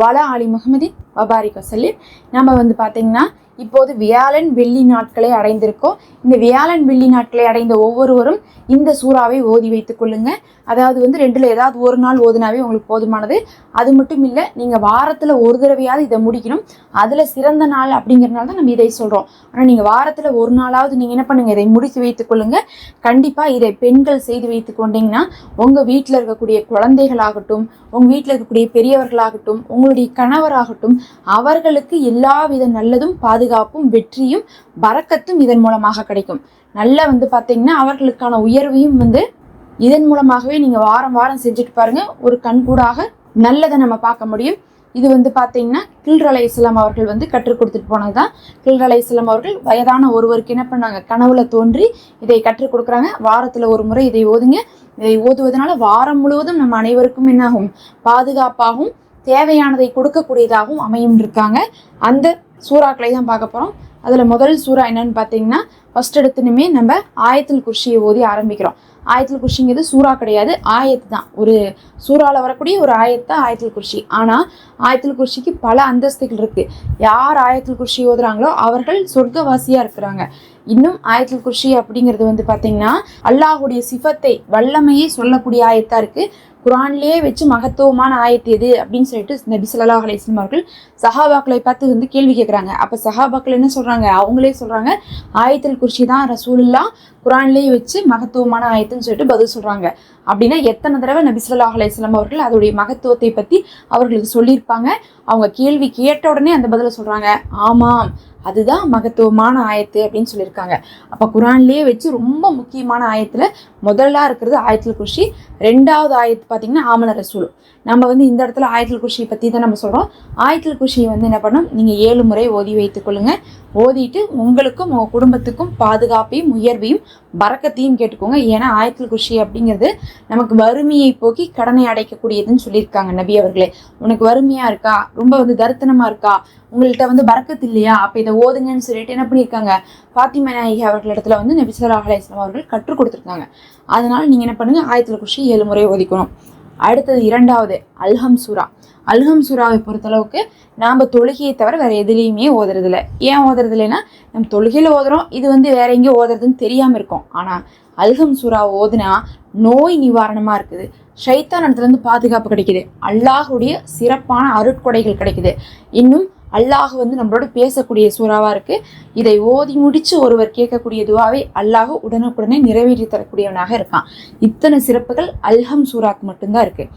வாலா அலி முஹம்மதின் வபாரிக் வசல்லிம். நம்ம வந்து பார்த்திங்கன்னா இப்போது வியாழன் வெள்ளி நாட்களை அடைந்திருக்கோம். இந்த வியாழன் வெள்ளி நாட்களை அடைந்த ஒவ்வொருவரும் இந்த சூறாவை ஓதி வைத்துக் கொள்ளுங்க. அதாவது வந்து ரெண்டில் ஏதாவது ஒரு நாள் ஓதுனாவே உங்களுக்கு போதுமானது. அது மட்டும் இல்லை நீங்கள் வாரத்தில் ஒரு தடவையாவது இதை முடிக்கணும். அதில் சிறந்த நாள் அப்படிங்கிறனால தான் நம்ம இதை சொல்கிறோம் ஆனால் நீங்கள் வாரத்தில் ஒரு நாளாவது நீங்கள் என்ன பண்ணுங்கள் இதை முடித்து வைத்துக் கொள்ளுங்க. இதை பெண்கள் செய்து வைத்து கொண்டீங்கன்னா உங்கள் வீட்டில் இருக்கக்கூடிய குழந்தைகளாகட்டும் உங்கள் வீட்டில் இருக்கக்கூடிய பெரியவர்களாகட்டும் உங்கள் உங்களுடைய கணவராகட்டும் அவர்களுக்கு எல்லா வித நல்லதும் பாதுகாப்பும் வெற்றியும் பறக்கத்தும் இதன் மூலமாக கிடைக்கும். நல்லா வந்து பார்த்தீங்கன்னா அவர்களுக்கான உயர்வையும் வந்து இதன் மூலமாகவே நீங்கள் வாரம் வாரம் செஞ்சுட்டு பாருங்க. ஒரு கண்கூடாக நல்லதை நம்ம பார்க்க முடியும். இது வந்து பார்த்தீங்கன்னா கில்ரலை இஸ்லாம் அவர்கள் வந்து கற்றுக் கொடுத்துட்டு போனது தான் கில்ரலை இஸ்லாம் அவர்கள் வயதான ஒருவருக்கு என்ன பண்ணாங்க? கனவுல தோன்றி இதை கற்றுக் கொடுக்குறாங்க. வாரத்தில் ஒரு முறை இதை ஓதுங்க. இதை ஓதுவதனால வாரம் முழுவதும் நம்ம அனைவருக்கும் என்னாகும்? பாதுகாப்பாகவும் தேவையானதை கொடுக்கக்கூடியதாகவும் அமையும் இருக்காங்க அந்த சூறாக்களை தான் பார்க்க போகிறோம் அதில் முதல் சூறா என்னன்னு பார்த்தீங்கன்னா ஃபர்ஸ்ட் எடுத்துனுமே நம்ம ஆயத்தில் குர்ஷியை ஓதி ஆரம்பிக்கிறோம். ஆயத்தில் குர்ஷிங்கிறது சூறா கிடையாது ஆயத்து தான். ஒரு சூறாவில் வரக்கூடிய ஒரு ஆயத்து ஆயத்தில் குர்ஷி. ஆனால் ஆயத்தில் குர்ஷிக்கு பல அந்தஸ்துகள் இருக்குது யார் ஆயத்தில் குர்ஷி ஓதுறாங்களோ அவர்கள் சொர்க்கவாசியாக இருக்கிறாங்க. இன்னும் ஆயத்தில் குர்ஷி அப்படிங்கிறது வந்து பார்த்திங்கன்னா அல்லாஹுடைய சிஃபத்தை வல்லமையை சொல்லக்கூடிய ஆயத்தாக இருக்குது குரான்லேயே வச்சு மகத்துவமான ஆயத்து எது அப்படின்னு சொல்லிட்டு நபி ஸல்லல்லாஹு அலைஹி அவர்கள் சஹாபாக்களை பார்த்து வந்து கேள்வி கேட்குறாங்க அப்போ சஹாபாக்கள் என்ன சொல்கிறாங்க அவங்களே சொல்கிறாங்க ஆயத்தில் குர்ஷி தான் ரசூல்லா குரான்லேயே வச்சு மகத்துவமான ஆயத்துன்னு சொல்லிட்டு பதில் சொல்கிறாங்க அப்படின்னா எத்தனை தடவை நபி சொல்லா அலிஸ்லாம் அவர்கள் அதோடைய மகத்துவத்தை பற்றி அவர்களுக்கு சொல்லியிருப்பாங்க. அவங்க கேள்வி கேட்ட உடனே அந்த பதிலை சொல்கிறாங்க ஆமாம் அதுதான் மகத்துவமான ஆயத்து அப்படின்னு சொல்லியிருக்காங்க. அப்போ குரான்லேயே வச்சு ரொம்ப முக்கியமான ஆயத்தில் முதல்ல இருக்கிறது ஆயத்தில் குஷி ரெண்டாவது ஆயத்து பார்த்தீங்கன்னா ஆமன ரசூல். நம்ம வந்து இந்த இடத்துல ஆயத்தில் குஷியை பற்றி தான் நம்ம சொல்கிறோம் ஆயத்தில் குஷியை வந்து என்ன பண்ணோம் நீங்கள் ஏழு முறை ஓதி வைத்துக்கொள்ளுங்க ஓதிட்டு உங்களுக்கும் உங்கள் குடும்பத்துக்கும் பாதுகாப்பையும் உயர்வையும் பறக்கத்தையும் கேட்டுக்கோங்க. ஏன்னா ஆயத்தில் குஷி அப்படிங்கிறது நமக்கு வறுமையை போக்கி கடனை அடைக்கக்கூடியதுன்னு சொல்லியிருக்காங்க நபி அவர்களே. உனக்கு வறுமையாக இருக்கா? ரொம்ப வந்து தரித்தனமாக இருக்கா? உங்கள்கிட்ட வந்து பறக்கத்து இல்லையா? அப்போ இதை ஓதுங்கன்னு சொல்லிட்டு என்ன பண்ணியிருக்காங்க? ஃபாத்திமா நாயகி அவர்களிடத்துல வந்து நபி ஸல்லல்லாஹு அவர்கள் கற்றுக் கொடுத்துருக்காங்க. அதனால நீங்கள் என்ன பண்ணுங்க? ஆயத்தில் குஷி ஏழு முறை ஓதிக்கணும். அடுத்தது இரண்டாவது அல்ஹம் சூரா. அல்ஹம் சுராவை பொறுத்தளவுக்கு நாம் தொழுகையை தவிர வேறு எதுலேயுமே ஓதுறதில்ல. ஏன் ஓதுறதில்லைன்னா நம்ம தொழுகையில் ஓதுறோம் இது வந்து வேற எங்கேயும் ஓதுறதுன்னு தெரியாமல் இருக்கும். ஆனால் அல்ஹம் சுரா ஓதுனா நோய் நிவாரணமாக இருக்குது. ஷைத்தான் இடத்துலேருந்து பாதுகாப்பு கிடைக்குது. அல்லாஹுடைய சிறப்பான அருட்கொடைகள் கிடைக்குது. இன்னும் அல்லாஹ் வந்து நம்மளோட பேசக்கூடிய சூறாவாக இருக்குது இதை ஓதி முடித்து ஒருவர் கேட்கக்கூடிய துவாவை அல்லாஹ் உடனுக்குடனே நிறைவேற்றி தரக்கூடியவனாக இருக்கான். இத்தனை சிறப்புகள் அல்ஹம் சூறாக்கு மட்டும்தான் இருக்குது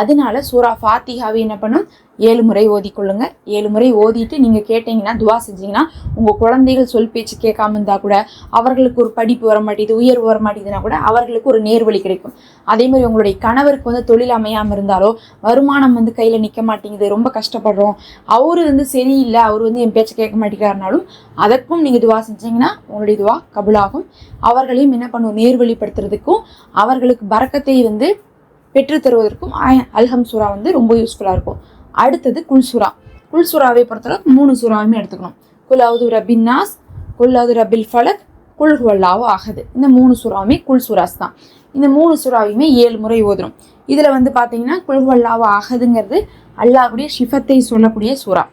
அதனால சூரா ஃபாத்திஹாவை என்ன பண்ணும்? ஏழு முறை ஓதிக்கொள்ளுங்க. ஏழு முறை ஓதிட்டு நீங்கள் கேட்டிங்கன்னா துவா செஞ்சீங்கன்னா உங்கள் குழந்தைகள் சொல் பேச்சு கேட்காம இருந்தால் கூட அவர்களுக்கு ஒரு படிப்பு வர மாட்டேங்குது உயர்வு வர மாட்டேதுன்னா கூட அவர்களுக்கு ஒரு நேர்வழி கிடைக்கும். அதே மாதிரி உங்களுடைய கணவருக்கு வந்து தொழில் அமையாமல் இருந்தாலோ வருமானம் வந்து கையில் நிற்க மாட்டேங்குது ரொம்ப கஷ்டப்படுறோம். அவர் வந்து சரியில்லை அவர் வந்து என் பேச்சை கேட்க மாட்டேங்கிறாருனாலும் அதற்கும் நீங்கள் துவா செஞ்சீங்கன்னா உங்களுடைய துவா கபுலாகும். அவர்களையும் என்ன பண்ணுவோம் நேர்வழிப்படுத்துறதுக்கும் அவர்களுக்கு பறக்கத்தை வந்து பெற்று தருவதற்கும் அல்ஹம் சூறா வந்து ரொம்ப யூஸ்ஃபுல்லாக இருக்கும். அடுத்தது குல் சூரா. குல் பொறுத்தளவுக்கு மூணு சூறாவுமே எடுத்துக்கணும். குலாவது அவுது ரபின் நாஸ் குல் ரபில் ஃபலக் குல் ஹுவல்லாவோ ஆகுது இந்த மூணு சுறாவுமே குல் சுறாஸ் தான். இந்த மூணு சுறாவையுமே ஏழு முறை ஓதுரும் இதில் வந்து பார்த்தீங்கன்னா குல் ஹுவல்லாவோ ஆகுதுங்கிறது அல்லாஹுடைய ஷிஃபத்தை சொல்லக்கூடிய சுறா.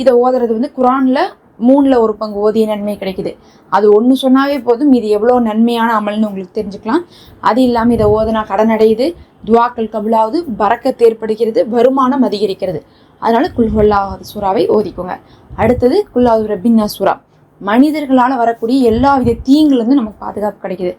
இதை ஓதுறது வந்து குரானில் மூணில் ஒரு பங்கு ஓதிய நன்மை கிடைக்குது. அது ஒன்று சொன்னாவே போதும் இது எவ்வளோ நன்மையான அமல்னு உங்களுக்கு தெரிஞ்சுக்கலாம். அது இல்லாமல் இதை ஓதுனா கடன் அடையுது துவாக்கள் கபுலாவது பறக்கத்து ஏற்படுகிறது வருமானம் அதிகரிக்கிறது. அதனால குல்ஹொல்லா சூறாவை ஓதிக்கோங்க. அடுத்தது குல்லாவது ரபின்னா சூறா. மனிதர்களால் வரக்கூடிய எல்லா வித தீங்குலேருந்து நமக்கு பாதுகாப்பு கிடைக்குது.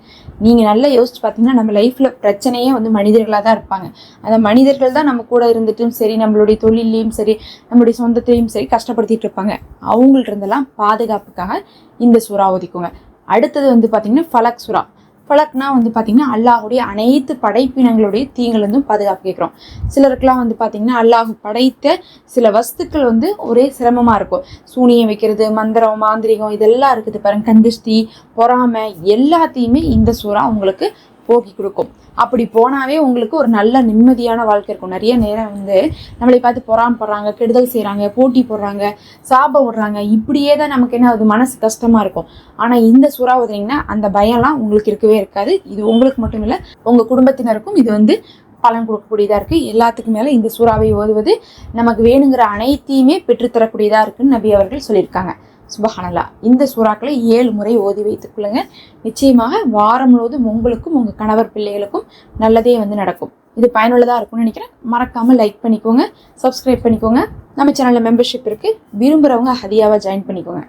நீங்கள் நல்லா யோசிச்சு பார்த்தீங்கன்னா நம்ம லைஃப்பில் பிரச்சனையே வந்து மனிதர்களாக தான் இருப்பாங்க. அந்த மனிதர்கள் தான் நம்ம கூட இருந்துட்டும் சரி நம்மளுடைய தொழிலையும் சரி நம்மளுடைய சொந்தத்தையும் சரி கஷ்டப்படுத்திட்டு இருப்பாங்க. அவங்கள்ட்ட இருந்தெல்லாம் பாதுகாப்புக்காக இந்த சுறா ஒதுக்குங்க. அடுத்தது வந்து பார்த்தீங்கன்னா ஃபலக் சுறா ஃபலக்னா வந்து பார்த்தீங்கன்னா அல்லாஹுடைய அனைத்து படைப்பினங்களுடைய தீங்கிலிருந்தும் பாதுகாப்பு கேட்குறோம். சிலருக்குலாம் வந்து பார்த்தீங்கன்னா அல்லாஹ் படைத்த சில வஸ்துக்கள் வந்து ஒரே சிரமமாக இருக்கும். சூனியம் வைக்கிறது மந்திரம் மாந்திரிகம் இதெல்லாம் இருக்குது பாருங்க. கந்திஷ்டி பொறாமை எல்லாத்தையுமே இந்த சூறா உங்களுக்கு போக்கி கொடுக்கும். அப்படி போனாவே உங்களுக்கு ஒரு நல்ல நிம்மதியான வாழ்க்கை இருக்கும். நிறைய நேரம் வந்து நம்மளை பார்த்து பொறாமப்படுறாங்க கெடுதல் செய்கிறாங்க போட்டி போடுறாங்க சாபம் விடுறாங்க. இப்படியே தான் நமக்கு என்ன அது மனசு கஷ்டமாக இருக்கும். ஆனால் இந்த சூறா உதவிங்கன்னா அந்த பயம்லாம் உங்களுக்கு இருக்கவே இருக்காது. இது உங்களுக்கு மட்டும் இல்லை உங்கள் குடும்பத்தினருக்கும் இது வந்து பலன் கொடுக்கக்கூடியதாக இருக்குது எல்லாத்துக்கும் மேலே இந்த சூறாவை ஓதுவது நமக்கு வேணுங்கிற அனைத்தையுமே பெற்றுத்தரக்கூடியதாக இருக்குன்னு நபி அவர்கள் சொல்லியிருக்காங்க. சுபஹானல்லா இந்த சூறாக்களை ஏழு முறை ஓதி வைத்துக் கொள்ளுங்க. நிச்சயமாக வாரம் முழுவதும் உங்களுக்கும் உங்கள் கணவர் பிள்ளைகளுக்கும் நல்லதே வந்து நடக்கும். இது பயனுள்ளதாக இருக்கும்னு நினைக்கிறேன். மறக்காமல் லைக் பண்ணிக்கோங்க. சப்ஸ்கிரைப் பண்ணிக்கோங்க. நம்ம சேனலில் மெம்பர்ஷிப் இருக்குது விரும்புகிறவங்க ஹதியாவாக ஜாயின் பண்ணிக்கோங்க.